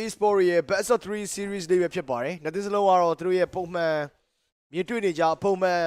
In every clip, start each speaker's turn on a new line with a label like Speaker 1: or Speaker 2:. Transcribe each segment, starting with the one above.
Speaker 1: e-sport ရဲ့ best of 3 series လေးပဲဖြစ်ပါတယ်။နှစ်သင်းစလုံးကတော့သူတို့ရဲ့ပုံမှန်မြင်တွေ့နေကြပုံမှန်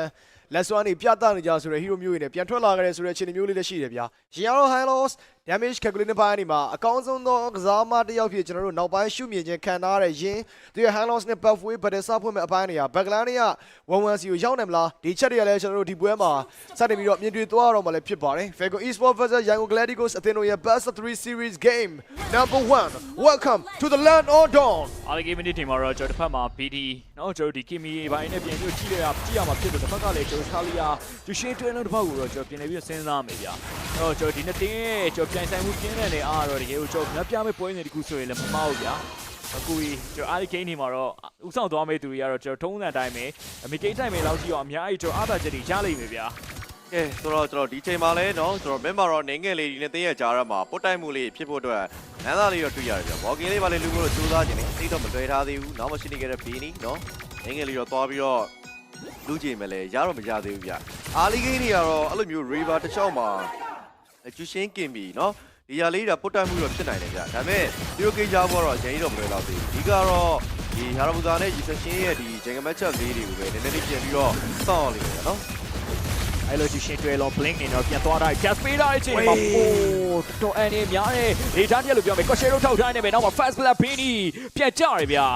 Speaker 1: လက်စွမ်းနေပြသနေကြဆိုတဲ့ hero မျိုးတွေနဲ့ပြန်ထွက်လာကြတဲ့ဆိုတဲ့အခြေအနေမျိုးလေးလည်းရှိတယ်ဗျာ။ရှင်ရော high loss damage calculate ဘိုင်းအနေမှာအကောင်းဆုံးသောကစားမတစ်ယောက်ဖြစ်ကျွန်တော်တို့နောက်ပိုင်းရှုမြင်ခြင်းခံထားရတဲ့ယင်းသူရဲ့ hand loss နဲ့ pathway ဗဒစဖွင့်မဲ့အပိုင်းနေရာ backline တွေက1-1စီကိုရောက်နိုင်မလားဒီချက်တွေကလည်းကျွန်တော်တို့ဒီပွဲမှာစတင်ပြီးတော့မြင်တွေ့သွားရတော့မှလည်းဖြစ်ပါတယ် Fego Esports vs Yangon Gladiators အသင်းတို့ရဲ့ best of 3 series game number 1 welcome to the land of dawn
Speaker 2: အားလုံး game နေ့တင်မှာတော့ကျွန်တော်တစ်ဖက်မှာ BD နော်ကျွန်တော်ဒီ Kimi ဘိုင်းနဲ့ပြန်ပြီးကြည့်ရကြည့်ရမှာဖြစ်လို့တစ်ဖက်ကလည်းကျွန်တော် Charlie ရ Jushin Twin တို့တစ်ဖက်ကိုတော့ကျွန်တော်ပြန်ပြီးစဉ်းစားမယ်ဗျာ တော့ကျွန်တော်ဒီနှစ်တင်းရဲ့ကျွန်တော်ပြန်ဆိုင်မှုပြင်းတဲ့နေအားတော့တကယ်ကိုကျွန်တော်မြတ်ပြမဲ့ပွဲနေတခုဆိုရင်လည်းမမဟုတ်ဗျာအခုကြီးကျွန်တော်အားလဂေးနေမှာတော့ဥဆောင်သွားမယ့်သူတွေကတော့ကျွန်တော်ထုံးစံတိုင်းပဲအမေကိတ်တိုင်းပဲလောက်ကြည့်အောင်အများကြီးကျွန်တော်အားသာချက်တွေရလိမ့်မယ်ဗျာ
Speaker 3: ကဲဆိုတော့ကျွန်တော်ဒီချိန်မှာလဲเนาะကျွန်တော် member တော့နေငယ်လေးဒီနဲ့တင်းရဲ့ကြားရမှာပုတ်တိုက်မှုလေးဖြစ်ဖို့အတွက်နန်းသားလေးတော့တွေ့ရတယ်ဗျ။ walking လေးပါလေလူမျိုးတော့စူးစမ်းခြင်းနေသိတော့မလွယ်ထားသေးဘူး။နောက်မရှိနေခဲ့တဲ့ဘီနီเนาะနေငယ်လေးတော့သွားပြီးတော့လူကြည့်မယ်လေရတော့မကြသေးဘူးဗျ။အာလီဂိန်းတွေကတော့အဲ့လိုမျိုး river တစ်ချောင်းမှာ ကျူရှင်းကင်ပြီနော်ဒီရလေးဒါပုတ်တိုက်မှုတော့ဖြစ်နိုင်တယ်ဗျဒါပေမဲ့ဒီလိုကိစ္စဘောတော့အရင်တော့မလွယ်တော့သေးဘူးဒီကတော့ဒီဟာရဘူဇာနဲ့ရီဆက်ရှင်ရဲ့ဒီဂျင်ကမက်ချက်လေးတွေကိုပဲနည်းနည်းလေးပြန်ပြီးတော့စောင့်လိမ့်မယ်
Speaker 2: နော်ဲ့လိုကြည့်ရှင်တွေ့လို့ blink နေတော့ပြန်သွားတာဖြတ်ပေးတာအချိန်မှာပိုးတော်အန်နေများတယ်ဒေတာပြက်လို့ပြောမယ် question တော့ထောက်ထားနေမယ်နောက်မှာ fast lap ဘင်းကြီးပြန်ကြရဗျာ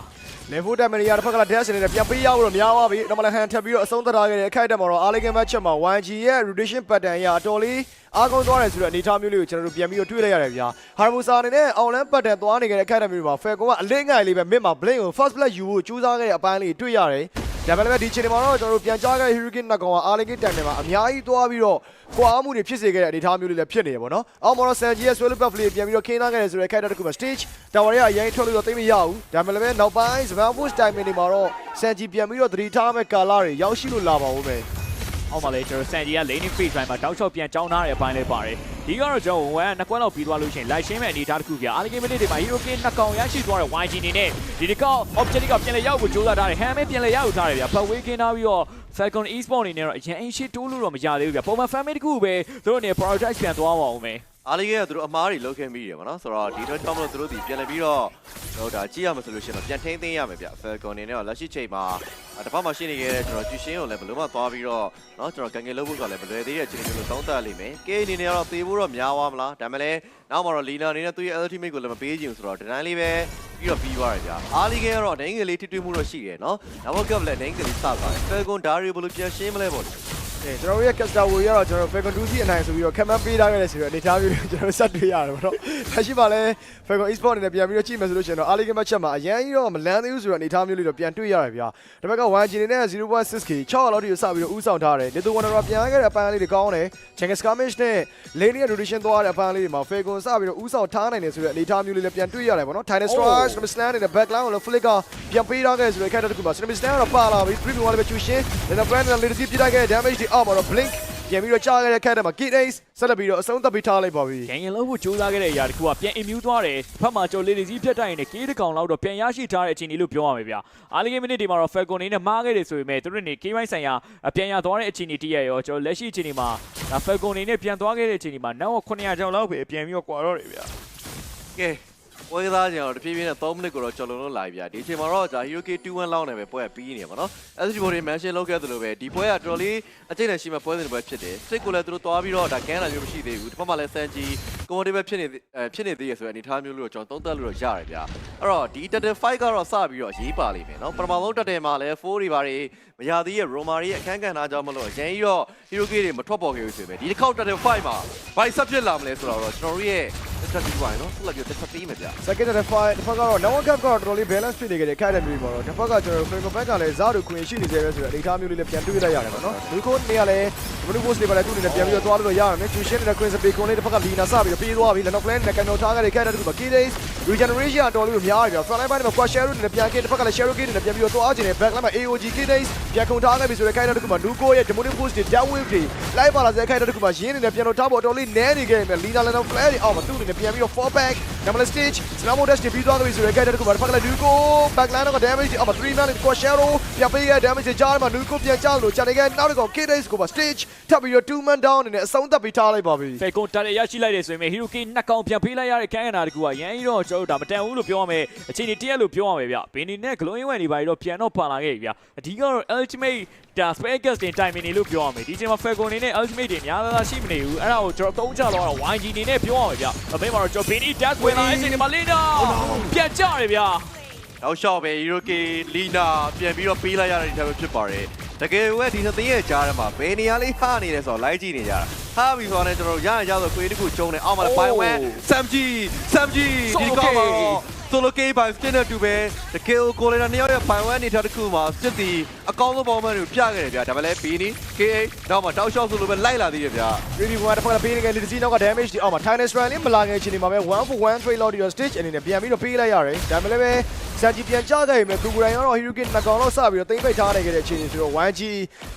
Speaker 1: level တက်မနီယာတစ်ဖက်ကလည်း dash နေတဲ့ပြန်ပေးရဖို့တော့များသွားပြီ။နောက်မှလည်းဟန်ထပ်ပြီးတော့အဆုံးသတ်ထားခဲ့တဲ့အခိုက်အတန့်မှာတော့ Arligan match မှာ YG ရဲ့ rotation pattern ရအတော်လေးအားကောင်းသွားတယ်ဆိုတဲ့အနေအထားမျိုးလေးကိုကျွန်တော်တို့ပြန်ပြီးတော့တွေ့လိုက်ရတယ်ဗျာ။ Harmusa အနေနဲ့ online pattern သွားနေခဲ့တဲ့အခိုက်အတန့်မျိုးတွေမှာ Falcon ကအလင်းငိုင်လေးပဲ mid မှာ blink ကို first blood ယူဖို့ကြိုးစားခဲ့တဲ့အပိုင်းလေးတွေ့ရတယ်။ ဒါပေမဲ့ဒီချိန်မှာတော့ကျွန်တော်တို့ပြန်ကြားခဲ့တဲ့ Hurricane နှစ်ကောင်က Arligan တိုင်တွေမှာအများကြီးသွားပြီးတော့ကွာမှုတွေဖြစ်စေခဲ့တဲ့အနေအထားမျိုးလေးလည်းဖြစ်နေရပါတော့။အောက်မှာတော့ Sanji ရဲ့ swell buff လေးပြန်ပြီးတော့ခင်းထားခဲ့တယ်ဆိုတဲ့ character တစ်ခုမှာ stage tower ရဲ့အရင်ထွက်လို့တော့သိမရဘူး။ဒါပေမဲ့လည်းနောက်ပိုင်း Svan Bush timing တွေမှာတော့ Sanji ပြန်ပြီးတော့သတိထားမဲ့ကာလာတွေရောက်ရှိလို့လာပါဦးမယ်
Speaker 2: အောက်မှာလည်းကျွန်တော်ဆန်ဂျီက laning phase ပိုင်းမှာတောက်လျှောက်ပြန်ကြောင်းထားတဲ့အပိုင်းလေးပါတယ်ဒီကတော့ကျွန်တော်ဝန်ကနှစ်ကွက်လောက်ပြီးသွားလို့ရှိရင်လိုက်ရှင်းမဲ့အနေအထားတစ်ခုပြအားလဂိမ်းမိနစ်တွေမှာ hero king နှစ်ကောင်ရရှိသွားတဲ့ YG အနေနဲ့ဒီတစ်ကောင် objective ကပြန်လဲရောက်ကိုကြိုးစားထားတယ် ham ပြန်လဲရောက်ထားတယ်ဗျဖတ်ဝေးကင်းထားပြီးတော့ Falcon Esport အနေနဲ့တော့အရင်အရှိတိုးလို့တော့မကြသေးဘူးဗျပုံမှန် family တစ်ခုပဲသူတို့အနေနဲ့ prioritize ပြန်သွားပါဦးမယ်
Speaker 3: အားလေးကသူတို့အမားတွေလောက်ခဲ့မိတယ်ဗောနော်ဆိုတော့ဒီတော့ကြောင့်မလို့သူတို့ဒီပြန်လည်ပြီးတော့ဟိုဒါကြည့်ရမှာဆိုလို့ရှိရင်တော့ပြန်ထိန်းသိမ်းရမယ်ဗျ Falcon အနေနဲ့တော့လက်ရှိချိန်မှာတစ်ပတ်မှရှိနေခဲ့တဲ့ကျွန်တော်ကျူရှင်းကိုလည်းဘယ်လိုမှသွားပြီးတော့เนาะကျွန်တော်ကန်ငယ်လုပ်ဖို့ကလည်းမလွယ်သေးတဲ့ချိန်မျိုးလို့သုံးသပ်လိမ့်မယ်။ K အနေနဲ့ကတော့သေဖို့တော့များသွားမလားဒါပေမဲ့လည်းနောက်မှာတော့ Lina အနေနဲ့သူ့ရဲ့ ultimate ကိုလည်းမပေးချင်ဘူးဆိုတော့ဒီတိုင်းလေးပဲပြီးတော့ပြီးသွားတယ်ဗျ။အားလေးကကတော့ဒိန်းငယ်လေးထိတွေ့မှုတော့ရှိတယ်เนาะ။ Double Cup လည်းဒိန်းငယ်လေးစသွားတယ်။ Falcon ဓာရီဘယ်လိုပြန်ရှင်းမလဲပေါ့လေ
Speaker 1: အဲကျွန်တော်တို့ရဲ့ caster warrior ကတော့ကျွန်တော် Falcon 2စီအနိုင်ဆိုပြီးတော့ comment ပေးထားခဲ့တဲ့ဆိုတော့အနေအထားမျိုးတွေကျွန်တော်တို့ဆက်တွေ့ရတယ်ပေါ့နော်။ဒါရှိပါလဲ Falcon Esport အနေနဲ့ပြန်ပြီးတော့ကြည့်မယ်ဆိုလို့ရှိရင်တော့ Arligan match မှာအရင်ကြီးတော့မလန်းသေးဘူးဆိုတော့အနေအထားမျိုးလေးတော့ပြန်တွေ့ရတယ်ဗျာ။ဒီဘက်က 1G အနေနဲ့ 0.6k 6လောက်ထိကိုစပြီးတော့ဥဆောင်ထားတယ်။ Little Wonder ပြန်ခဲ့တဲ့အပိုင်းလေးတွေကောင်းတယ်။ Chang's Skirmish နဲ့ Lane ရဲ့ rotation သွားတဲ့အပိုင်းလေးတွေမှာ Falcon စပြီးတော့ဥဆောင်ထားနိုင်တယ်ဆိုတဲ့အနေအထားမျိုးလေးလည်းပြန်တွေ့ရတယ်ပေါ့နော်။ Titan Strike, Snap Slam နဲ့ backline ကိုလည်း flick ကပြန်ပေးထားခဲ့ဆိုတဲ့ character တစ်ခုမှာ Snap Slam ကတော့ပါလာပြီ။ Premium ကလည်းပဲကျူရှင်း Lena Brand နဲ့ Little ပြစ်လိုက်ခဲ့တဲ့ damage တွေအောက်မှာတော့ Blink ပြန်ပြီးတော့ကြားခဲ့တဲ့ character မှာ Kid Ace ဆက်လက်ပြီးတော့အဆုံးသတ်ပေးထားလိုက်ပါပြီ
Speaker 2: ဂိမ်းရင်လုံးဖို့ကြိုးစားခဲ့တဲ့အရာတစ်ခုကပြန် immune သွားတယ်ဖက်မှာကျော်လေးလေးစီးဖြတ်တိုင်းနဲ့ကေးတစ်ကောင်လောက်တော့ပြန်ရရှိထားတဲ့အခြေအနေလို့ပြောရမယ်ဗျအားလဂိမ်းမိနစ်ဒီမှာတော့ Falcon နေနဲ့မားခဲ့တယ်ဆိုပေမဲ့သူတို့နေကေးပိုင်းဆိုင်ရာပြန်ရသွားတဲ့အခြေအနေတည်းရရောကျွန်တော်လက်ရှိအခြေအနေမှာဒါ Falcon နေနဲ့ပြန်သွားခဲ့တဲ့အခြေအနေမှာနောက်900ကျော်လောက်ပဲပြန်ပြီးတော့ကွာတော့တယ်ဗျ
Speaker 3: ကဲ ပွဲသားကြတော့တဖြည်းဖြည်းနဲ့3မိနစ်ကိုတော့ကျော်လွန်လို့လာပြီဗျာဒီအချိန်မှာတော့ဒါ Hero K 21လောက်နဲ့ပဲပွဲကပြီးနေပါတော့ SG Body Mansion လောက်ခဲ့သလိုပဲဒီပွဲကတော်တော်လေးအကျိတ်နဲ့ရှိမဲ့ပွဲစဉ်တစ်ပွဲဖြစ်တယ်စစ်ကိုလည်းသူတို့သွားပြီးတော့ဒါကန်လာမျိုးမရှိသေးဘူးတစ်ဖက်မှာလည်း Sanji Commodity ပဲဖြစ်နေအဲဖြစ်နေသေးရဆိုတဲ့အနေအထားမျိုးလို့ကျွန်တော်သုံးသပ်လို့တော့ရတယ်ဗျာအဲ့တော့ဒီ Tattle Fight ကတော့စပြီးတော့ရေးပါလိမ့်မယ်နော်ပထမဆုံး Tattle မှာလည်း4တွေပါတွေမရသေးရဲ့ Roma တွေရဲ့အခန်းကဏ္ဍကြောင့်မလို့အရင်ကြီးတော့ Hero K တွေမထွက်ပေါ်ခဲ့ဘူးဆိုပေမဲ့ဒီတစ်ခေါက် Tattle Fight မှာဘိုင်ဆက်ဖြစ်လာမလဲဆိုတော့ကျွန်တော်တို့ရဲ့ တက်တီဝိုင်းနော်ဆက်လက်ပြီးတက်ပေးမယ်ဗျာ
Speaker 1: second and five တစ်ဖက်ကတော့ Now Cup ကတော့တော်တော်လေး balance ဖြစ်နေခဲ့တဲ့ character မျိုးပေါ့နော်တစ်ဖက်ကကျွန်တော် Falcon back ကလည်းဇာတို့ခွင့်ရှိနေသေးပဲဆိုတော့အနေအထားမျိုးလေးလည်းပြန်တွေ့လိုက်ရတယ်ပေါ့နော်လူကိုနေရာလဲ Blue Post တွေပါလဲသူ့အနေနဲ့ပြန်ပြီးတော့သွားလို့ရရမယ်ကျူရှင်းနေတဲ့ Queen Space ကိုလေးတစ်ဖက်က Lina စပြီးတော့ပြေးသွားပြီ Lennox Plan နဲ့ကန်တော်ထားခဲ့တဲ့ character တစ်ခုပါ Key Days regeneration တော်လို့များတယ်ဗျာ front line ပိုင်းမှာ Quad Shadow နဲ့ပြန်ခဲ့တစ်ဖက်ကလည်း Shadow Gate နဲ့ပြန်ပြီးတော့သွားခြင်းနဲ့ back line မှာ AOG Key Days ပြန်ခုန်ထားခဲ့ပြီဆိုတဲ့ character တစ်ခုမှာ Nuko ရဲ့ Demonic Post တွေ down wave တွေ live ပါလာတဲ့ character တစ်ခုမှာရင်းနေနဲ့ပြန်တော့ထားဖို့တော်တော်လေးနဲနေခဲ့တယ် Lina Lennox Plan တွေအောက်မှာသူ့အနေနဲ့ပြန်ပြီးတော့ fall back number stage snowball dash ပြီးသွားပြီဆိုရင် character တခုပါတစ်ဖက်ကလည်း Nuko backline က damage အော်3 man ကို Shadow ပြပေးရ damage ကြားမှာ Nuko ပြန်ကျလို့ channel ကနောက်တစ်ကောင် K-Days ကိုပါ stage ထပ်ပြီးတော့2 man down အနေနဲ့အဆုံးသတ်ပြီးထားလိုက်ပါပြီ
Speaker 2: ဖေကွန်တက်ရရှိလိုက်တယ်ဆိုရင်ဟီရိုကီနှစ်ကောင်ပြန်ပေးလိုက်ရတဲ့ခန်းကနာတကူကရန်ကြီးတော့ကျွန်တော်တို့ဒါမတန်ဘူးလို့ပြောရမယ်အချိန်ကြီးတရက်လို့ပြောရမယ်ဗျဘင်းနေနဲ့ glowing ဝင်နေပါတော့ပြန်တော့ပါလာခဲ့ပြီဗျအဓိကတော့ ultimate ဒါ spare gas တင် timing နေလို့ပြောရမယ်ဒီချိန်မှာ falcon နေနဲ့ ultimate တွေများများရှိမနေဘူးအဲ့ဒါကိုကျွန်တော်သုံးချတော့ YG နေနဲ့ပြောရမယ်ဗျအမေမှာတော့ကျွန်တော် Benny Dash ဝင်လာတဲ့အချိန်မှာ Linda ပြန်ကြတယ်ဗျ
Speaker 3: နောက်လျှောက်ပဲ Hiroki Lina ပြန်ပြီးတော့ပေးလိုက်ရတဲ့ဒီထက်ပဲဖြစ်ပါတယ်တကယ်ဝဲဒီသင်းရဲ့ကြားထဲမှာဘယ်နေရာလေးဟာနေလဲဆိုတော့လိုက်ကြည့်နေကြတာဟာပြီးဆိုတော့ကျွန်တော်ရရရဆိုခွေးတစ်ခုကျုံနေအောက်မှာလည်းပိုင်းဝဲ Samji Samji ဒီကောက်ပါ solo game by skin နဲ့တူပဲတကယ်ကိုလေနာနှစ်ယောက်ရဲ့ပိုင်ဝဲအနေထားတစ်ခုမှာစစ်တီအကောင်းဆုံးပေါင်းမှန်ကိုပြခဲ့တယ်ဗျာဒါပေမဲ့ဘီနီ KA တော့မှတောက်လျှောက်ဆိုလိုပဲလိုက်လာသေးတယ်ဗျာ
Speaker 1: Really 1တစ်ဖက်ကပေးနေကြတဲ့ဒီနောက်က damage ဒီအောက်မှာ Tiny Strand လေးမလာငယ်ချင်းဒီမှာပဲ1 for 1 trade လောက်ဒီတော့ stage အနေနဲ့ပြန်ပြီးတော့ပေးလိုက်ရတယ်ဒါပေမဲ့လည်း စန်ဂျီပြန်ကြခဲ့ပြီမဲ့ကူကူရိုင်ကတော့ Hurricane နှစ်ကောင်တော့စပြီးတော့တိမ့်ပိတ်ထားနိုင်ခဲ့တဲ့အခြေအနေဆိုတော့ 1G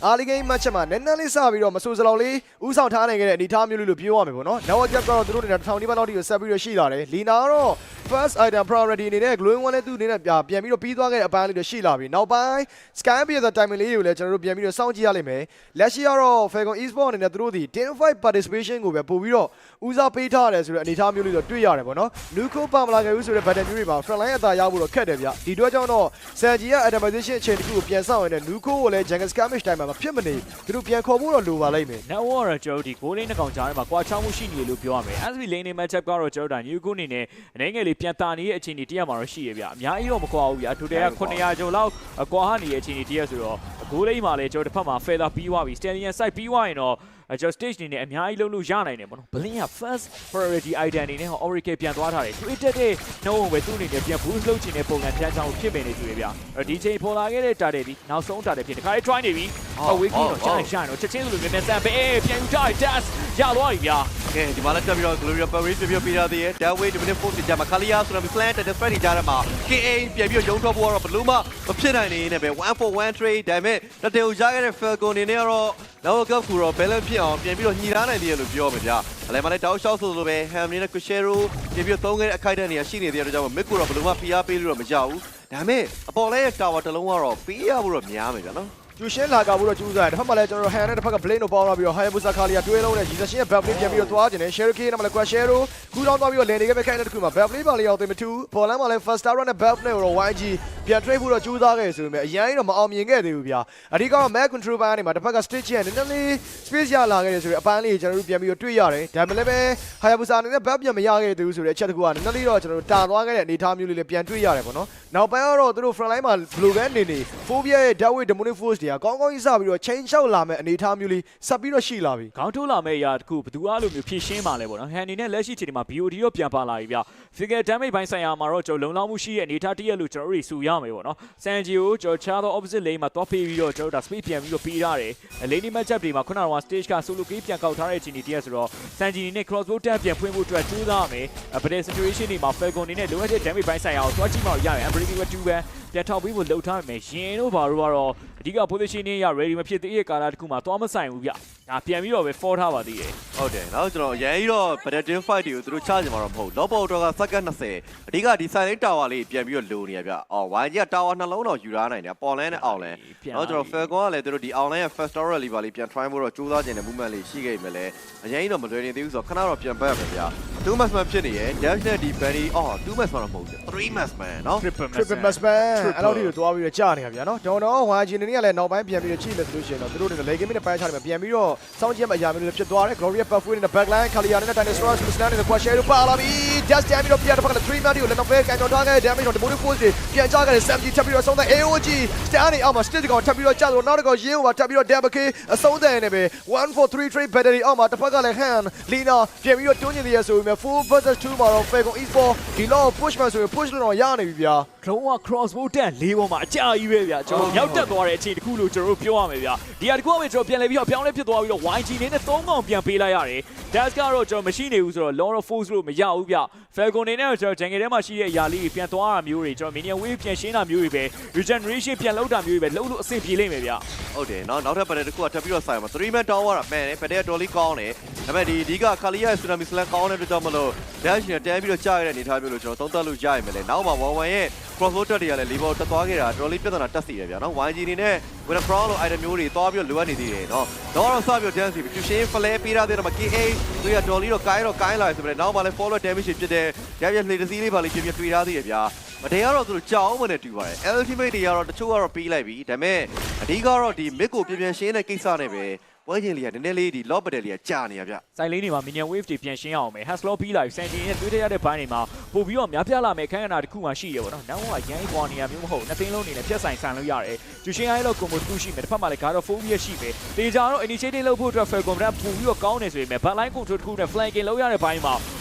Speaker 1: early game match မှာနည်းနည်းလေးစပြီးတော့မဆိုးစလောက်လေးဥဆောင်ထားနိုင်ခဲ့တဲ့အနေအထားမျိုးလေးလို့ပြောရမယ်ပေါ့နော်နောက်အကျကတော့သူတို့တွေက1000နီးပါးလောက်ထိကိုဆက်ပြီးတော့ရှိလာတယ်လီနာကတော့ first item priority အနေနဲ့ glowing one နဲ့သူ့အနေနဲ့ပြန်ပြီးတော့ပြီးသွားခဲ့တဲ့အပိုင်းလေးတွေရှိလာပြီနောက်ပိုင်း sky beer ဆို timing လေးတွေကိုလည်းကျွန်တော်တို့ပြန်ပြီးတော့စောင့်ကြည့်ရလိမ့်မယ်လက်ရှိကတော့ Falcon Esports အနေနဲ့သူတို့ဒီ10 fight participation ကိုပဲပို့ပြီးတော့ဦးစားပေးထားရတယ်ဆိုတဲ့အနေအထားမျိုးလေးတော့တွေ့ရတယ်ပေါ့နော် Nuko ပါမလာခဲ့ဘူးဆိုတဲ့ battle မျိုးတွေမှာ front line အသာရဖို့တော့ခက်တယ်ဗျဒီတော့ကြောင့်တော့ Sanji ရဲ့ atomization အချိန်တစ်ခုကိုပြန်ဆောင်ရတဲ့ Nuko ကိုလည်း jungle skirmish time မှာမဖြစ်မနေသူတို့ပြန်ခေါ်ဖို့တော့လိုပါလိမ့်မယ်
Speaker 2: နောက်ဝရကျွန်တော်ဒီ goal line နှစ်ကောင်ကြားထဲမှာကွာချောင်းမှုရှိနေလို့ပြောရမယ် SB lane နဲ့ match up ကတော့ကျွန်တော်ဒါ new goal အနေနဲ့အနေငယ်လေးပြန်တာနေတဲ့အခြေအနေတရက်မှာတော့ရှိရဗျအများကြီးတော့မကွာဘူးဗျထိုတယ်က900ကျော်လောက်ကွာဟနေတဲ့အခြေအနေတရက်ဆိုတော့ goal line မှာလည်းကျွန်တော်တစ်ဖက်မှာ feather ပြီးသွားပြီ stallion side ပြီးသွားရင်တော့ ကျွန်တော် stage အနေနဲ့အများကြီးလုံးလို့ရနိုင်တယ်ပေါ့နော် blink က first priority item အနေနဲ့ဟော oracle ပြန်သွားထားတယ်တွေ့တက်တဲ့နှုံးပဲသူ့အနေနဲ့ပြန် boost လုပ်ချင်တဲ့ပုံစံဖြတ်ချောင်းဖြစ်ပေနေသူတွေဗျအဲ့ဒီချိန်ပေါ်လာခဲ့တဲ့ target ဒီနောက်ဆုံး target ဖြစ်တခါလေး try နေပြီအဝေးကြီးတော့ကြားရှာတော့ချက်ချင်းလိုမျိုးနဲ့ဆန်ပဲပြန်ယူထား dash ရသွားပြီဗျာ
Speaker 3: ကဲဒီမှာလည်းတက်ပြီးတော့ Gloria Paris ပြပြပေးရသေးတယ် Dawei ဒီမိနစ်4ကြမှာ Kalia ဆိုတော့ Plan တဲ့ Spread ကြားထဲမှာ KA ပြန်ပြီးတော့ရုံထွက်ဖို့ကတော့ဘလို့မှမဖြစ်နိုင်နေနေပဲ1 for 1 trade ဒါပေမဲ့တတေကိုရခဲ့တဲ့ Falcon နေနဲ့ကတော့ နောက်ကောက်ကူတော့ balance ဖြစ်အောင်ပြန်ပြီးတော့ညီလာနိုင်သေးတယ်လို့ပြောမယ်ဗျာအလဲမှာလည်းတောက်လျှောက်ဆိုလိုပဲ Ham နဲ့ Kushero ပြန်ပြီးတော့သုံးခဲ့တဲ့အခိုက်အတန့်နေရရှိနေသေးတဲ့အတွက်ကြောင့် Mick ကိုတော့ဘလို့မှ PR ပေးလို့တော့မရဘူးဒါပေမဲ့အပေါ်လဲရဲ့ tower တစ်လုံးကတော့ပေးရဖို့တော့များမယ်ဗျာနော်
Speaker 1: ကျူရှင်းလာကဘူးတော့ကျူးစားတယ်တစ်ဖက်မှာလည်းကျွန်တော်ဟန်နဲ့တစ်ဖက်က blade ကိုပေါင်းလာပြီးတော့ Hayabusa Kalia တွဲလုံးနဲ့ Jesus ရဲ့ Backblade ပြန်ပြီးတော့သွားကျင်တယ် Cherokee နဲ့မှလည်း Quashero ကူတောင်းသွားပြီးတော့လန်နေခဲ့ပဲခိုင်းတဲ့တစ်ခုမှာ Backblade ပါလေးအောင်သိမတူပေါ်လမ်းမှာလည်း First Star Run နဲ့ Back နဲ့တော့ YG ပြန် trade ဖို့တော့ကျူးစားခဲ့ဆိုပေမဲ့အရင်ကတော့မအောင်မြင်ခဲ့သေးဘူးဗျာအဓိကတော့ Mag Control ပိုင်းကနေမှာတစ်ဖက်က Stitch ရဲ့နည်းနည်းလေး space ရလာခဲ့တယ်ဆိုတဲ့အပိုင်းလေးကျွန်တော်တို့ပြန်ပြီးတော့တွေ့ရတယ်ဒါပေမဲ့လည်း Hayabusa အနေနဲ့ Back ပြန်မရခဲ့သေးဘူးဆိုတဲ့အချက်တစ်ခုကနည်းနည်းလေးတော့ကျွန်တော်တို့တာသွားခဲ့တဲ့အနေအထားမျိုးလေးလည်းပြန်တွေ့ရတယ်ပေါ့နော်နောက်ပိုင်းကတော့သူတို့ front line မှာဘလိုပဲနေနေ Phobia ရဲ့ Deadweight Demonic Force တွေကကောင်းကောင်းကြီးစပြီးတော့ chain လျှောက်လာမဲ့အနေအထားမျိုးလေးဆက်ပြီးတော့ရှိလာပြီ
Speaker 2: ခေါင်းထိုးလာမဲ့အရာတစ်ခုဘယ်သူအားလိုမျိုးဖြည့်ရှင်းပါလဲပေါ့နော်ဟန်အနေနဲ့လက်ရှိချိန်ဒီမှာ BOD တော့ပြန်ပါလာပြီဗျ figure damage ဘိုင်းဆိုင်ရာမှာတော့ကျွန်တော်လုံလောက်မှုရှိတဲ့အနေအထားတစ်ရက်လို့ကျွန်တော်တို့စုရမယ်ပေါ့နော်စန်ဂျီကိုကျွန်တော်ချားတော့ opposite lane မှာတော့ဖေးပြီးတော့ကျွန်တော်ဒါ speed ပြန်ပြီးတော့ပေးရတယ် lane match up တွေမှာခုနက stage က solo game ပြန်ကောက်ထားတဲ့ချိန်ဒီတစ်ရက်ဆိုတော့စန်ဂျီနဲ့ crossbow တက်ပြန်ဖွင့်ဖို့အတွက်ကြိုးစားရမယ်ဗဒယ် situation တွေမှာ falcon အနေနဲ့လိုအပ်တဲ့ damage ဘိုင်းဆိုင်ရာကိုသွားကြည့်မှရမယ် unbreakable 2ပဲပြန်ထောက်ပြီးဖို့လှုပ်ထားမယ်ရင်တို့ဘာလို့ကတော့အ ဓိက position ရ ready မဖြစ်သေးတဲ့ကာလတစ်ခုမှာသွားမဆိုင်ဘူးဗျဒါပြန်ပြီးတော့ပဲ fall ထားပါသေးတယ်
Speaker 3: ဟုတ်တယ်နောက်ကျွန်တော်အရင်ကြီးတော့ Predator fight တွေကိုသူတို့ချကြမှာတော့မဟုတ် Lob Auto က second 20အဓိကဒီ silent tower လေးပြန်ပြီးတော့လိုနေရဗျအော် YG က tower နှလုံးတော့ယူထားနိုင်တယ်ပေါ်လန်းနဲ့အောင်လန်းနောက်ကျွန်တော် Falcon ကလည်းသူတို့ဒီအောင်လန်းရဲ့ first tower လေးပါလေးပြန် try ဖို့တော့ကြိုးစားခြင်းနဲ့ movement လေးရှိခဲ့ပြီလေအရင်ကြီးတော့မလွယ်နေသေးဘူးဆိုတော့ခဏတော့ပြန်ပတ်ရမယ်ဗျ 2 match man ဖြစ်နေရယ် dash နဲ့ဒီ Benny အော်2 match man တော့မဟုတ်ဘူး3 match man နော်
Speaker 2: triple
Speaker 1: triple mass ban အဲ့လိုတွေကိုသွားပြီးတော့ကြာနေတာဗျာနော်ဒေါန်တော့ YG နေကလည်းနောက်ပိုင်းပြန်ပြီးတော့ကြည့်မယ်ဆိုလို့ရှိရင်တော့သူတို့တွေ late game နဲ့ပိုင်းချတယ်မှာပြန်ပြီးတော့စောင့်ကြည့်မှအရာမျိုးတွေဖြစ်သွားတယ် Gloria Pathway နဲ့ backline Kalia နဲ့ Dinosaurus Muslim နဲ့ Quashero ပါလာပြီ just damage တော့ပြန်တော့ဖက်က3 man တွေကိုလည်းနောက်ဖက်ကန်တော့ထားခဲ့ damage တော့ demonic force တွေပြန်ကြခဲ့တယ် Sam G ထပ်ပြီးတော့ဆုံးတဲ့ AOG stand နေအောက်မှာ stage ကောင်ထပ်ပြီးတော့ကြာတော့နောက်တစ်ကောင်ရင်းဟိုမှာထပ်ပြီးတော့ damage အဆုံးတဲ့နေပဲ1 for 3 trade battery အောက်မှာတစ်ဖက်ကလည်း hand Lina ပြန်ပြီးတော့တွန်းနေတယ်ဆိုပေမဲ့4 versus 2မှာတော့ Falcon Esport ဒီလောက် push မှဆိုရင် push လို့တော့ရနေပြီဗျာ
Speaker 2: လုံးဝ crossbow တက်လေးပေါ်မှာအကြာကြီးပဲဗျာကျွန်တော်ရောက်တက်သွားတဲ့အချိန်တစ်ခုလို့ကျွန်တော်တို့ပြောရမယ်ဗျာဒီဟာတစ်ခုကပဲကျွန်တော်ပြန်လဲပြီးတော့ပြောင်းလဲဖြစ်သွားပြီးတော့ YG နေနဲ့၃កောင်ပြန်ပေးလိုက်ရတယ် dash ကတော့ကျွန်တော်မရှိနေဘူးဆိုတော့ Lord of Force လို့မရဘူးဗျ Falcon နေနဲ့ကျွန်တော် jungle ထဲမှာရှိတဲ့အရာလေးတွေပြန်သွားတာမျိုးတွေကျွန်တော် minion wave ပြန်ရှင်းတာမျိုးတွေပဲ regeneration ပြန်လုပ်တာမျိုးတွေပဲလုပ်လို့အဆင်ပြေလိမ့်မယ်ဗျ
Speaker 3: ဟုတ်တယ်နော်နောက်ထပ် Predator တစ်ခုကထပ်ပြီးတော့ဆိုင်မှာ3 man tower ကမှန်တယ် Predator တော်လေးကောင်းတယ်ဒါပေမဲ့ဒီဒီကခါလီယာဆူနာမီစလန်ကောင်းတဲ့အတွက်ကြောင့်မလို့ dash နဲ့တန်းပြီးတော့ကြားရတဲ့အနေအထားမျိုးလို့ကျွန်တော်သုံးသပ်လို့ရရမယ်လေနောက်မှာ1 1ရဲ့ crossroad တက်တွေကလည်းလီဘောတက်သွားခဲ့တာတော်တော်လေးပြဿနာတက်စီတယ်ဗျာနော် YG အနေနဲ့ winner crown လို့ item မျိုးတွေသွားပြီးတော့လိုအပ်နေသေးတယ်နော်တော့တော့စပြီးတော့ dance ပြီးဖြူရှင်း flare ပေးရတဲ့တော့ KA သူကတော်လီတော့ကိုင်းတော့ကိုင်းလာဆိုပေမဲ့နောက်မှလည်း follow damage ဖြစ်တဲ့ရရလှေတစည်းလေးပါလေးပြပြတွေ့ရသေးတယ်ဗျာမတေကတော့သူတို့ကြောက်အောင်မနဲ့တူပါတယ် ultimate တွေကတော့တချို့ကတော့ပြီးလိုက်ပြီဒါပေမဲ့အဓိကတော့ဒီ mid ကိုပြန်ပြန်ရှင်းတဲ့ကိစ္စနဲ့ပဲ ပွဲချင်းလေးကနည်းနည်းလေးဒီ lob battle လေးကကြာနေရဗျ
Speaker 2: စိုင်လေးတွေမှာ minion wave တွေပြန်ရှင်းအောင်မယ် haslow ပြီးလာပြီ sentry နဲ့တွေးထရတဲ့ဘိုင်းတွေမှာပို့ပြီးတော့များပြားလာမယ်ခန်းကနာတစ်ခုမှရှိရပေါ့နော်နောက်ကရန်ပွားနေရမျိုးမဟုတ်နှစ်သိန်းလုံးနေနဲ့ဖြတ်ဆိုင်ဆန်လို့ရတယ်ကျူရှင်ရိုင်းလို့ကွန်ဘိုတစ်ခုရှိမယ်တစ်ဖက်မှာလည်း guard of phobia ရှိမယ်တေချာတော့ initiating လုပ်ဖို့အတွက် falcon ကပို့ပြီးတော့ကောင်းနေဆိုရင် backline control တစ်ခုနဲ့ flanking လုပ်ရတဲ့ဘိုင်းမှာ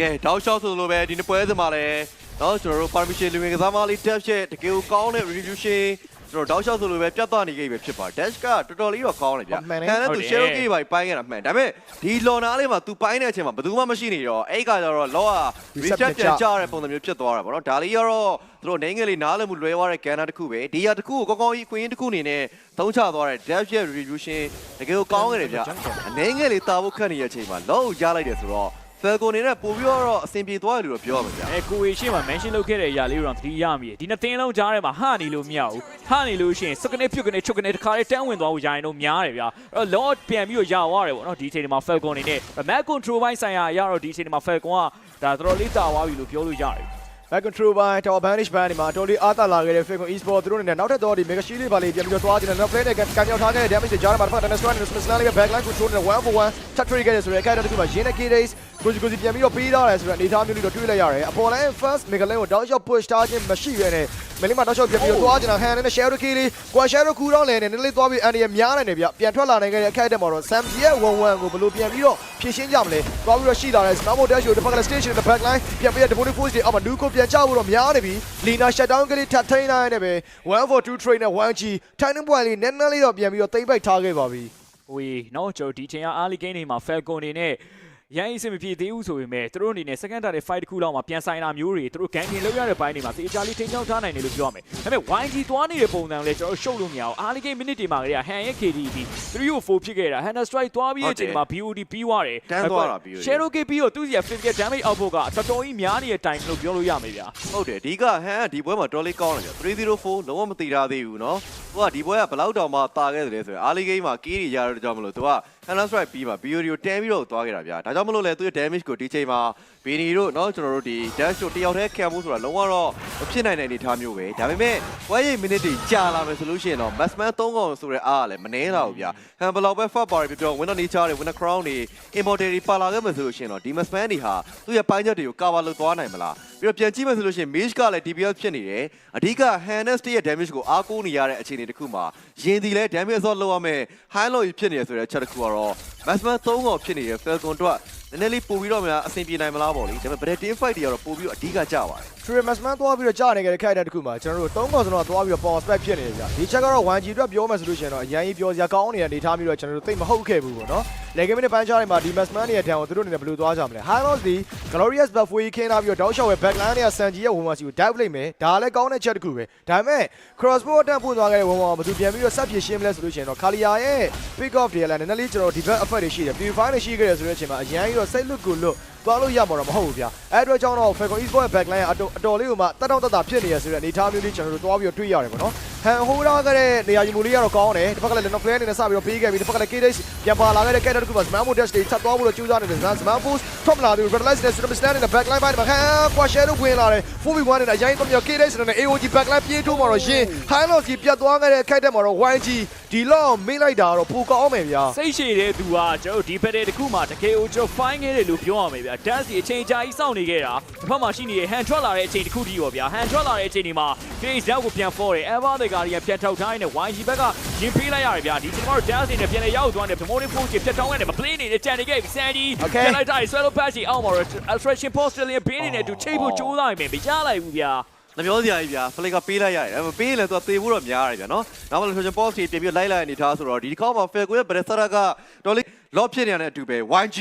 Speaker 3: ကဲတောက်လျှောက်ဆိုလိုပဲဒီနှစ်ပွဲစမှာလဲတော့ကျွန်တော်တို့ permission လူငယ်ကစားမလေး dash ရဲ့တကယ်ကိုကောင်းတဲ့ resolution ကျွန်တော်တောက်လျှောက်ဆိုလိုပဲပြတ်သွားနေခဲ့ပြီဖြစ်ပါတယ် dash ကတော်တော်လေးတော့ကောင်းတယ်ဗျခံတဲ့သူ share key ပါပိုင်းခဲ့တာမှန်ဒါပေမဲ့ဒီလော်နာလေးမှာ तू ပိုင်းတဲ့အချိန်မှာဘယ်သူမှမရှိနေတော့အဲ့ကကြတော့လောက reset ပြန်ကြတဲ့ပုံစံမျိုးဖြစ်သွားတာပေါ့နော်ဒါလေးကတော့သူတို့နိုင်ငံလေးနားလည်မှုလွဲသွားတဲ့ကန်နာတစ်ခုပဲဒီဟာတစ်ခုကိုကောင်းကောင်းကြီးခွင့်တစ်ခုအနေနဲ့သုံးချသွားတဲ့ dash ရဲ့ resolution တကယ်ကိုကောင်းခဲ့တယ်ဗျအနေငယ်လေးတာဖို့ခက်နေတဲ့အချိန်မှာလောရလိုက်တယ်ဆိုတော့ Falcon နေနဲ့ပို့ပြီးတော့အဆင်ပြေသွားတယ်လို့ပြောရမှာဗျာ
Speaker 2: အဲကိုဝေရှင်းမှာ mention လုပ်ခဲ့တဲ့အရာလေးတွေတော့သတိရမိတယ်ဒီနှစ်သင်းလုံးကြားထဲမှာဟနေလို့မရဘူးဟနေလို့ရှိရင်စကနေပြုတ်ကနေချုပ်ကနေတခါလေးတန်းဝင်သွားဖို့ရရင်တော့များတယ်ဗျာအဲ့တော့ lot ပြန်ပြီးတော့ရသွားတယ်ပေါ့နော်ဒီအချိန်ဒီမှာ Falcon နေနဲ့ map control ဘိုင်းဆိုင်ရာအရတော့ဒီအချိန်ဒီမှာ Falcon ကဒါတော်တော်လေးတာသွားပြီလို့ပြောလို့ရတယ်
Speaker 1: back control ဘိုင်း tower banish ဘိုင်းဒီမှာတော်လေးအားသာလာခဲ့တဲ့ Falcon Esport သူတို့အနေနဲ့နောက်ထပ်တော့ဒီ mega shield လေးပါလေးပြန်ပြီးတော့သွားကြတယ်နောက် play နဲ့ကန်ကြောက်ထားခဲ့တဲ့ damage တွေကြားထဲမှာတစ်ဖက် Dynasty နဲ့ Smith လေးက backline control နဲ့ one for one ထပ် trade ခဲ့တယ်ဆိုတော့ character တစ်ခုမှာ Yin နဲ့ K-Days ကိုစီကိုစီပြန်ပြီးတော့ပေးထားတယ်ဆိုတော့အနေသားမျိုးလေးတော့တွေးလိုက်ရတယ်အပေါ် line first mega lane ကိုတောက်လျှောက် push ထားခြင်းမရှိဘဲနဲ့ မလီမှာတောက်လျှောက်ပြန်ပြီးတော့သွားကြတာ hand နဲ့ shadow key လေး qua shadow ကူတော့လည်းနည်းနည်းလေးသွားပြီးအန်ဒီရများနိုင်တယ်ဗျပြန်ထွက်လာနိုင်ခဲ့တဲ့ character မှာတော့ Sam ရဲ့1-1ကိုဘယ်လိုပြန်ပြီးတော့ဖြည့်ရှင်းကြမလဲသွားပြီးတော့ရှိလာတယ် Snowball dash ကိုတစ်ဖက်ကလည်း station နဲ့ back line ပြန်ပြီးတော့ devoted force တွေအောက်မှာ Nuko ပြန်ချဖို့တော့များနေပြီ Lina shutdown ကလေးထပ်ထိန်းနိုင်တယ်ပဲ1 for 2 trade နဲ့ 1G timing point လေးနည်းနည်းလေးတော့ပြန်ပြီးတော့သိမ့်ပိုက်ထားခဲ့ပါပြီ
Speaker 2: ဝေးနော်ကျွန်တော်ဒီချိန်ကအားလီဂိမ်းတွေမှာ Falcon နေနဲ့ ရန်အစ်စင်မပြေသေးဘူးဆိုပေမဲ့သူတို့အနေနဲ့ second tier တွေ fight တစ်ခုလောက်မှာပြန်ဆိုင်တာမျိုးတွေသူတို့ ganking လုပ်ရတဲ့ဘိုင်းတွေမှာသေချာလေးထိန်းချောင်းထားနိုင်တယ်လို့ပြောရမယ်။ဒါပေမဲ့ YG သွားနေတဲ့ပုံစံကိုလည်းကျွန်တော်ရှုပ်လို့မရအောင်အားလေးကိ minute တွေမှာကလေးကဟန်ရဲ့ KDD 304ဖြစ်ခဲ့တာ Hunter Strike သွားပြီးတဲ့အချိန်မှာ BOD ပြီးသွားတယ်။
Speaker 3: တန်းသွားတာပြီး
Speaker 2: Shadow K ပြီးတော့သူ့စီက physical damage output ကတော်တော်ကြီးများနေတဲ့ time လို့ပြောလို့ရမယ်ဗျာ။
Speaker 3: ဟုတ်တယ်အဓိကဟန်ကဒီပွဲမှာတော်လေးကောင်းတယ်ဗျာ304လုံးဝမသေးတာသေးဘူးနော်။သူကဒီပွဲကဘယ်လောက်တောင်မှတာခဲ့တယ်လဲဆိုရင်အာလီဂိမ်းမှာကီးတွေရတဲ့ကြောင့်မလို့သူက Hunter Strike ပြီးမှာ BOD ကိုတန်းပြီးတော့သွားခဲ့တာဗျာဒါကြောင့်မလို့လဲသူရဲ့ damage ကိုဒီချိန်မှာဘီနီတို့เนาะကျွန်တော်တို့ဒီ dash တို့တယောက်တည်းခံဖို့ဆိုတာလုံးဝတော့မဖြစ်နိုင်တဲ့အနေအထားမျိုးပဲဒါပေမဲ့ပွဲရိပ် minute တွေကြာလာမယ်ဆိုလို့ရှိရင်တော့ Massman 3កောင်ဆိုတဲ့အားကလည်းမနှဲတော့ဘူးဗျာဟန်ဘလောက်ပဲ fat bar တွေပြော winner nature တွေ winner crown တွေ immortal တွေပါလာခဲ့မယ်ဆိုလို့ရှိရင်တော့ဒီ Massman တွေဟာသူ့ရဲ့ပိုင်းချက်တွေကို cover လုပ်သွားနိုင်မလားပြီးတော့ပြန်ကြည့်မယ်ဆိုလို့ရှိရင် Mage ကလည်း DPS ဖြစ်နေတယ်အဓိက Hannes ရဲ့ damage ကိုအားကိုးနေရတဲ့အခြေ အနေတစ်ခုမှာရင်ဒီလဲ damage assault လုပ်ရမယ် high low ဖြစ်နေရဆိုတဲ့အချက်တစ်ခုကတော့ Massman 3កောင်ဖြစ်နေတဲ့ Falcon တို့ကနည်းနည်းလေးပို့ပြီးတော့များအဆင်ပြေနိုင်မလားပေါ့လေဒါပေမဲ့ team fight တွေကတော့ပို့ပြီးတော့အဓိကကြပါတယ်
Speaker 1: True Massman သွားပြီးတော့ကြာနေကြတဲ့ character တစ်ခုမှာကျွန်တော်တို့သုံးကောင်စလုံးကသွားပြီးတော့ power spec ဖြစ်နေတယ်ဗျာဒီချက်ကတော့ 1G အတွက်ပြောမယ်ဆိုလို့ရှိရင်တော့အရင်ကြီးပြောစရာကောင်းနေတဲ့အနေအထားမျိုးတော့ကျွန်တော်တို့သိမဟုတ်ခဲ့ဘူးပေါ့နော်လေဂိမ်းမစ်ပန်းချားတွေမှာဒီ Massman ရဲ့တန်ကိုသူတို့အနေနဲ့ဘယ်လိုသွားကြမလဲ High Loss ဒီ Glorious Buff ဝေးခင်းလာပြီးတော့တောက်လျှောက်ရဲ့ backline တွေက Sanji ရဲ့ Woma စီကို dive လိုက်မယ်ဒါလည်းကောင်းတဲ့ချက်တစ်ခုပဲဒါပေမဲ့ crossbow အတက်ပို့သွားခဲ့တဲ့ Woma ကိုဘယ်သူပြန်ပြီးတော့ဆက်ဖြစ်ရှင်းမလဲဆိုလို့ရှိရင်တော့ Kalia ရဲ့ pick off တွေလည်းနည်းနည်းလေးကျွန်တော် defense effect တွေရှိတယ် purify တွေရှိခဲ့တယ်ဆိုတဲ့အချိန်မှာအရင်ကြီးတော့စိတ်လွတ်ကိုလွတ်သွားလို့ရမှာတော့မဟုတ်ဘူးဗျာအဲ့အတွက်ကြောင့်တော့ Falcon Esports ရဲ့ backline ကအတော်အတော်လေးကိုမှတက်တော့တက်တာဖြစ်နေရဆိုတဲ့အနေအထားမျိုးလေးကျွန်တော်တို့သွားပြီးတော့တွေ့ရတယ်ပေါ့နော်ဟန်ဟိုရာကတဲ့နေရာယူမှုလေးကတော့ကောင်းတယ်တစ်ဖက်ကလည်း Lennon Flare အနေနဲ့စပြီးတော့ပေးခဲ့ပြီးတစ်ဖက်ကလည်း K-Days ပြန်ပါလာခဲ့တဲ့ character တစ်ခုမှာ Smart Mode Dash တွေဆက်သွားဖို့တော့ကြိုးစားနေတယ် Smart Force ထွက်မလာသေးဘူး Redlight နဲ့ Super Stand နဲ့ backline ဘိုင်းမှာဟန် Quasher တို့ဝင်လာတယ် 4v1 နဲ့အရင်ကမြောက် K-Days နဲ့ AOG backline ပြေးထိုးမှာတော့ရှင် High Loss ကြီးပြတ်သွားခဲ့တဲ့ခိုက်တဲ့မှာတော့ YG ဒီလောက်မေးလိုက်တာတော့ပိုကောင်းမယ်ဗျာ
Speaker 2: စိတ်ရှည်တဲ့သူကကျွန်တော်ဒီ battle တစ်ခုမှာတကယ်ကိုကျွန်တော် fine ခဲ့တယ်လို့ပြောရမယ်ဗျဗျာ dance ဒီအချိန်ကြာကြီးစောင့်နေခဲ့တာတစ်ဖက်မှာရှိနေတဲ့ hand ထွက်လာတဲ့အချိန်တစ်ခုတည်းပေါ့ဗျာ hand ထွက်လာတဲ့အချိန်ဒီမှာ face ရောက်ကိုပြန် for တယ် ever the guardian ပြန်ထောက်ထားရင်းနဲ့ YG ဘက်ကရင်ပေးလိုက်ရတယ်ဗျာဒီကျွန်တော်တို့ dance နေပြန်လေရောက်သွားတယ် promoting force ပြတ်တောင်းရတယ်မ play နေတဲ့ကြံနေခဲ့ပြီ Sandy ပြန်လိုက်တာ swallow pass အောက်မှာ alteration post လေးပေးနေတဲ့သူချိန်ဖို့ကြိုးစားနေပြီမရလိုက်ဘူးဗျာ
Speaker 3: နှမျောစရာကြီးဗျာဖလိကပေးလိုက်ရတယ်ဒါပေမဲ့ပေးရင်လည်းသူကသေဖို့တော့များရတယ်ဗျာနော်နောက်မှလည်း Trojan Post ကြီးပြင်ပြီးလိုက်လိုက်အနေထားဆိုတော့ဒီတစ်ခါမှာ Falco ရဲ့ Better ကတော်လေး lock ဖြစ်နေတဲ့အတူပဲ YG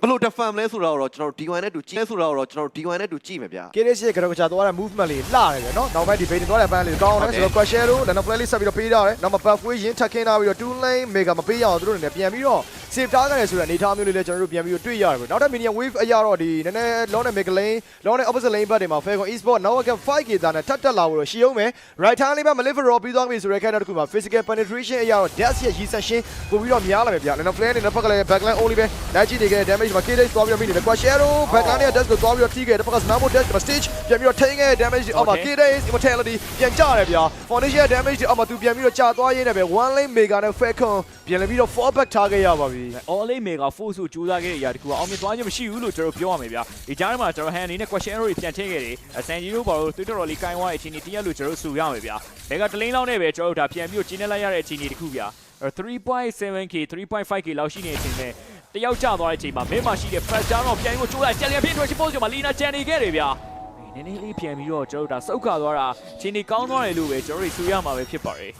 Speaker 3: ဘလို့ defend လဲဆိုတော့ကျွန်တော် D1 နဲ့တူကြည့်လဲဆိုတော့ကျွန်တော် D1 နဲ့တူကြည့်မယ်ဗျာ
Speaker 1: ကေရစ်ရဲ့ကတော့ကြာသွားတဲ့ movement လေးလှတယ်ဗျနော်နောက်ပိုင်းဒီ bait သွားတဲ့ဘန်းလေးကောင်းတယ်ဆိုတော့ question လို့ Lana play လေးဆက်ပြီးတော့ပေးကြတယ်နောက်မှာ buffway ရင်းထက်ခင်းထားပြီးတော့ two lane mega မပေးရအောင်သူတို့အနေနဲ့ပြန်ပြီးတော့ save ထားကြတယ်ဆိုတဲ့အနေအထားမျိုးလေးလည်းကျွန်တော်တို့ပြန်ပြီးတော့တွေ့ရတယ်ဗျနောက်ထပ် minion wave အရာတော့ဒီနည်းနည်း long နဲ့ mega lane long နဲ့ opposite lane ဘက်တွေမှာ Falcon Esport now again 5k သားနဲ့ထပ်တက်လာလို့ရှိအောင်မယ် right hand လေးဘက် Malefer ပြီးသွားပြီဆိုတဲ့ character တစ်ခုမှာ physical penetration အရာတော့ dash ရဲ့ re session ပို့ပြီးတော့များလာမယ်ဗျ Lana play နဲ့ဘက်ကလည်း backline only ပဲလိုက်ကြည့်နေခဲ့ damage မှာ KD သွားပြီးတော့မိနေတယ် question လို့ backline နဲ့ dash ကိုသွားပြီးတော့ထိခဲ့တယ်ဘက်က snap dash မှာ stage ပြန်ပြီးတော့ထိခဲ့ damage အောက်မှာ KD immortality ပြန်ကြတယ်ဗျာ foundation damage အောက်မှာသူပြန်ပြီးတော့ကြာသွားရင်းနဲ့ပဲ one lane mega နဲ့ Falcon ပြန်လည်းပြီးတော့ fall back ထားခဲ့ရပါပြီ
Speaker 2: all lane mega force ကိုကြိုးစားခဲ့တဲ့အရာတခုကအောင်မြင်သွားခြင်းမရှိဘူးလို့ကျွန်တော်ပြောရမယ်ဗျာဒီကြားထဲမှာကျွန်တော် hand အနေနဲ့ question error တွေပြန်ထည့်ခဲ့တယ်အစန်ကြီးတို့ဘာလို့တော်တော်လေးကိုင်းသွားတဲ့အချိန်ဒီတရားလို့ကျွန်တော်ဆိုရမယ်ဗျာဘက်ကတလင်းလောက်နဲ့ပဲကျွန်တော်တို့ဒါပြန်ပြီးတော့ကျင်းနေလိုက်ရတဲ့အချိန်ဒီတခုဗျာ 3.7k 3.5k လောက်ရှိနေတဲ့အချိန်နဲ့တယောက်ကျသွားတဲ့အချိန်မှာမင်းမရှိတဲ့ pressure တော့ပြန်ကိုကျိုးလိုက်ကြက်လျင်ပြင်းထွက်ရှိပို့ဆိုမှာလီနာကြံနေခဲ့တယ်ဗျာနည်းနည်းလေးပြန်ပြီးတော့ကျွန်တော်တို့ဒါစောက်ခါသွားတာချိန်နေကောင်းသွားတယ်လို့ပဲကျွန်တော်တို့ဆိုရမှာပဲဖြစ်ပါတယ်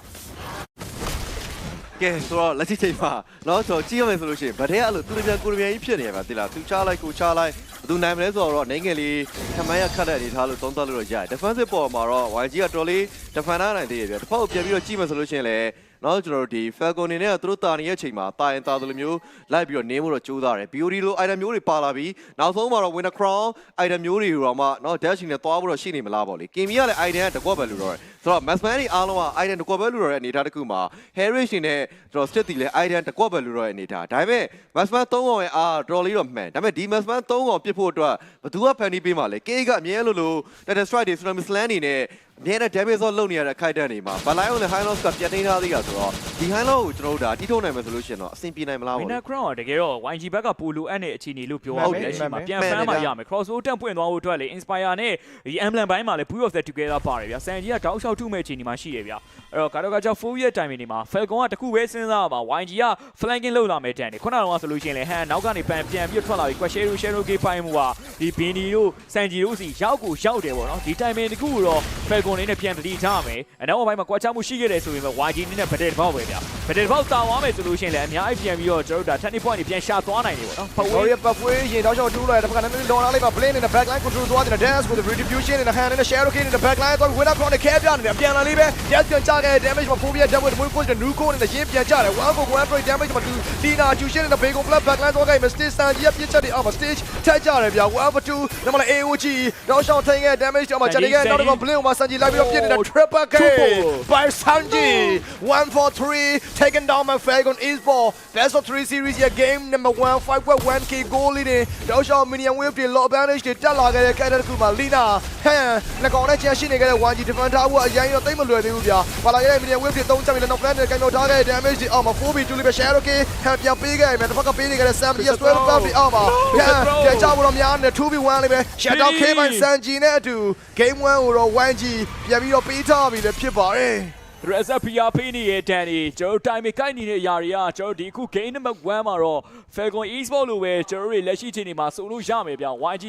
Speaker 3: ကဲဆိုတော့လက်ရှိချိန်မှာတော့ကျွန်တော်ကြည့်ရမယ်ဆိုလို့ရှိရင်ဗတဲ့အဲ့လိုသူတပြန်ကိုတပြန်ကြီးဖြစ်နေရပါတိလားသူချလိုက်ကိုချလိုက်ဘသူနိုင်မလဲဆိုတော့နိုင်ငယ်လေးခမိုင်းရခတ်တဲ့အနေထားလို့သုံးသပ်လို့တော့ရတယ် defensive ပေါ်မှာတော့ YG ကတော်လေး defender နိုင်သေးတယ်ဗျတစ်ဖက်ကိုပြန်ပြီးတော့ကြည့်မယ်ဆိုလို့ရှိရင်လည်း နော်ကျွန်တော်တို့ဒီ Falcon နေနဲ့ကသူတို့တာနေရဲ့အချိန်မှာတာရင်တာသလိုမျိုးလိုက်ပြီးတော့နင်းဖို့တော့ကြိုးစားတယ် BOD လို item မျိုးတွေပါလာပြီးနောက်ဆုံးမှာတော့ Winner Crown item မျိုးတွေတော့မှနော် dash နဲ့သွားဖို့တော့ရှိနေမလားပေါ့လေ Kimi ကလည်း item ကတကွက်ပဲလို့တော့ဆိုတော့ Massman တွေအားလုံးက item တကွက်ပဲလို့တော့တဲ့အနေထားတစ်ခုမှာ Harris တွေနဲ့ကျွန်တော် Stick တီလည်း item တကွက်ပဲလို့တော့တဲ့အနေထားဒါပေမဲ့ Massman 3កောင်ရဲ့အားတော်လေးတော့မှန်ဒါပေမဲ့ဒီ Massman 3កောင်ပြစ်ဖို့အတွက်ဘသူကဖန်တီးပေးမှာလဲ K ကအမြဲလို့လို့ Data Strike တွေ Tsunami Slam တွေနဲ့ အမြဲတမ်း damage ဆော့လုပ်နေရတဲ့ခိုက်တန်တွေမှာ Balai နဲ့ High Loss ကပြတ်သိမ်းထားသေးတာဆိုတော့ဒီ High Loss ကိုကျွန်တော်တို့ဒါတီးထုတ်နိုင်မယ်ဆိုလို့ရှိရင်တော့အဆင်ပြေနိုင်မလားပေါ့လေ
Speaker 2: Winner Crown ကတကယ်တော့ YG ဘက်ကပိုလိုအပ်တဲ့အခြေအနေလို့ပြောရ
Speaker 3: ဟုတ်
Speaker 2: မယ်
Speaker 3: တယ်
Speaker 2: လက်ရှိမှာပြန်
Speaker 3: မှန်
Speaker 2: ဖ
Speaker 3: တယ်
Speaker 2: မ်းမှ
Speaker 3: ဗျာ
Speaker 2: ရမယ် crossover တက်ပွင့်သွားဖို့အတွက်လေ Inspire နဲ့ဒီ Emblem ဘိုင်းမှာလည်း Build of the Together ပါတယ်ဗျာ Sanji ကတောက်လျှောက်ထုမဲ့အခြေအနေမှာရှိရဗျာအဲ့တော့ကာတော့ကကြောင့်4 year time နေမှာ Falcon ကတခုပဲစဉ်းစားပါ YG က flanking လောက်လာမယ်တန်တယ်ခုနကတော့ဆိုလို့ရှိရင်လေ Han နောက်ကနေပြန်ပြန်ပြီးထွက်လာပြီး Quashero Shero Gate ပိုင်းမှာဒီ Bindi တို့ Sanji တို့စီရောက်ကိုရောက်တယ်ပေါ့နော်ဒီ timing တခုကိုတော့ Falcon လေးနဲ့ပြန်တတိထားမယ်အနောက်ဘက်မှာကွာချမှုရှိခဲ့တယ်ဆိုရင်ပဲ YG နဲ့ဗဒက်တစ်ပေါက်ပဲဗျာ ဗဒက်တစ်ပေါက်တာသွားမယ်ဆိုလို့ရှိရင်လည်းအများကြီးပြန်ပြီးတော့ကျွန်တော်တို့ဒါ turning point တွေပြန်ရှာသွားနိုင်တယ်ပေါ့နော်ဖဝေး
Speaker 1: Warrior buffway ရင်တော့ကျွန်တော်တူးလိုက်တဲ့ဘက်ကလည်းလော်လာလိုက်ပါ blame နဲ့ backline control သွားတဲ့ dance with the retribution နဲ့ hand နဲ့ share okay နဲ့ backline တော့ winner crown နဲ့ cap ပြနေတယ်ပြန်လာလေးပဲ yes ပြန်ကြခဲ့ damage မှာ phobia double with push နဲ့ new code နဲ့ရင်းပြန်ကြတယ် one for one break damage မှာ Lina Jushin နဲ့ Bacon Club backline သွားခဲ့မယ် stage စံကြီးပြစ်ချက်တွေအောက်မှာ stage ထက်ကြတယ်ဗျာ one for two နမလာ AOG တော့ရှောင်းထိုင်ခဲ့ damage အောက်မှာချက်တွေခဲ့နောက်တော့ blame မှာစံကြီးလိုက်ပြီးတော့ပြစ်နေတာ triple K by Sanji 1 for 3 taken down by Falcon Esport best of 3 series ရဲ့ game number 1 5 1k goal leading တော့ရှောင်း minion wave တွေ low advantage တွေတက်လာခဲ့တဲ့ character တစ်ခုမှာ Lina ဟန်လက်ကောင်နဲ့ချန်ရှိနေခဲ့တဲ့ 1G defender ထားဖို့အရင်တော့တိတ်မလွယ်သေးဘူးဗျာပါလာခဲ့တဲ့ minion wave တွေသုံးချက်ပြီးလည်း knock plan တွေကင်တော့ထားခဲ့တဲ့ damage တွေအောက်မှာ 4b 2လေးပဲ share okay ဟန်ပြန်ပေးခဲ့မယ်တစ်ဖက်ကပေးနေခဲ့တဲ့ Sam ရဲ့ swell buff တွေအောက်မှာဟန်ပြန်ချဖို့တော့များနေ 2b 1လေးပဲ shut down K by Sanji နဲ့အတူ game 1ကိုတော့ 1G ပြန်ပြီးတော့ပေးထားပြီလည်းဖြစ်ပါတယ်
Speaker 2: reset PR ပေးနေတဲ့တန်ဒီကျွန်တော်တို့ time ကိုက်နေတဲ့အရာတွေကကျွန်တော်တို့ဒီအခု game number 1မှာတော့ Falcon Esport လို့ပဲကျွန်တော်တို့တွေလက်ရှိချိန်နေမှာဆိုလို့ရမယ်ဗျ YG